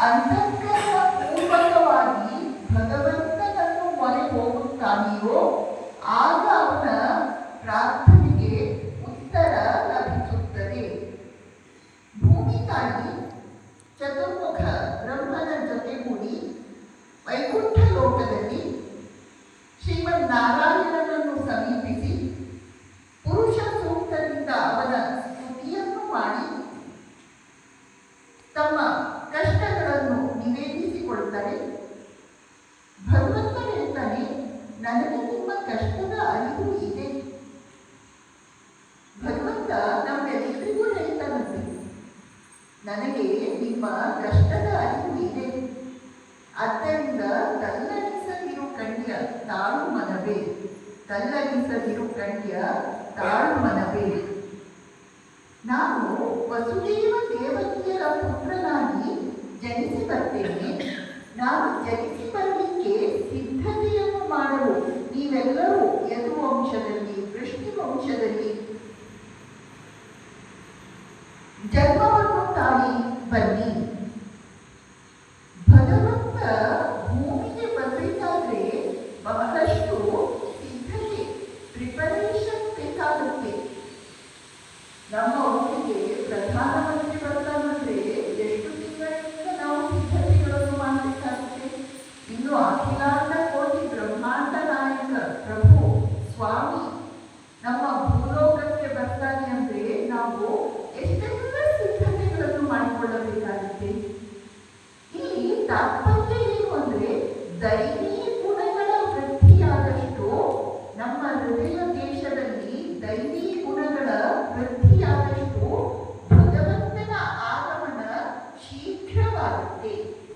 ಅಂತಃಕರಣ ಪೂರ್ವಕವಾಗಿ ಭಗವಂತನನ್ನು ಮೊರೆ ಹೋಗುತ್ತಾನೆಯೋ, ಆಗ ಅವನ ಪ್ರಾರ್ಥನೆಗೆ ಉತ್ತರ ಲಭಿಸುತ್ತದೆ. ಭೂಮಿ ಚತುರ್ಮುಖ ಬ್ರಹ್ಮನ ಜೊತೆಗೂಡಿ ವೈಕುಂಠ ಲೋಕದಲ್ಲಿ ಶ್ರೀಮನ್ನಾರಾಯಣನನ್ನು ಸಮೀಪಿಸಿ ಪುರುಷ ಸೂಕ್ತದಿಂದ ಅವನ ಸ್ತುತಿಯನ್ನು ಮಾಡಿ ನನಗೆ ನಿಮ್ಮ ಕಷ್ಟದ ಅರಿವು ಇದೆ. ಭಗವಂತ ನಮ್ಮೆಲ್ಲರಿಗೂ ಹೇಳ್ತಾನಂತೆ ನನಗೆ ನಿಮ್ಮ ಕಷ್ಟದ ಅರಿವು ಇದೆ. ಆದ್ದರಿಂದ ತಲ್ಲಣಿಸದಿರು ಕಣ್ಯ ತಾಳು ಮನವೇ. ತಲ್ಲಣಿಸದಿರು ಕಣ್ಯ ತಾಳು ಮನವೇ. ನಾನು ವಸುದೇವ ದೇವತೆಯರ ಪುತ್ರನಾಗಿ ಜನಿಸಿ ಬರ್ತೇನೆ. ನಾನು ಜನಿಸಿ ಬರಲಿಕ್ಕೆ ಜನ್ಮವನ್ನು ತಾಳಿ ಬನ್ನಿ ಭಗವಂತ ಭೂಮಿಗೆ ಬರಬೇಕಾದ್ರೆ ಬಹಳಷ್ಟು ಸಿದ್ಧತೆ ಪ್ರಿಪರೇಷನ್ ಬೇಕಾಗುತ್ತೆ ನಮ್ಮ ಊರಿಗೆ ಪ್ರಧಾನಮಂತ್ರಿ ಮಾಡಿಕೊಳ್ಳಬೇಕಾಗುತ್ತೆ ಇಲ್ಲಿ ತಾತ್ಪರ್ಯ ಏನು ಅಂದ್ರೆ ದೈವಿ ಗುಣಗಳ ವೃದ್ಧಿಯಾದಷ್ಟು ನಮ್ಮ ಹೃದಯ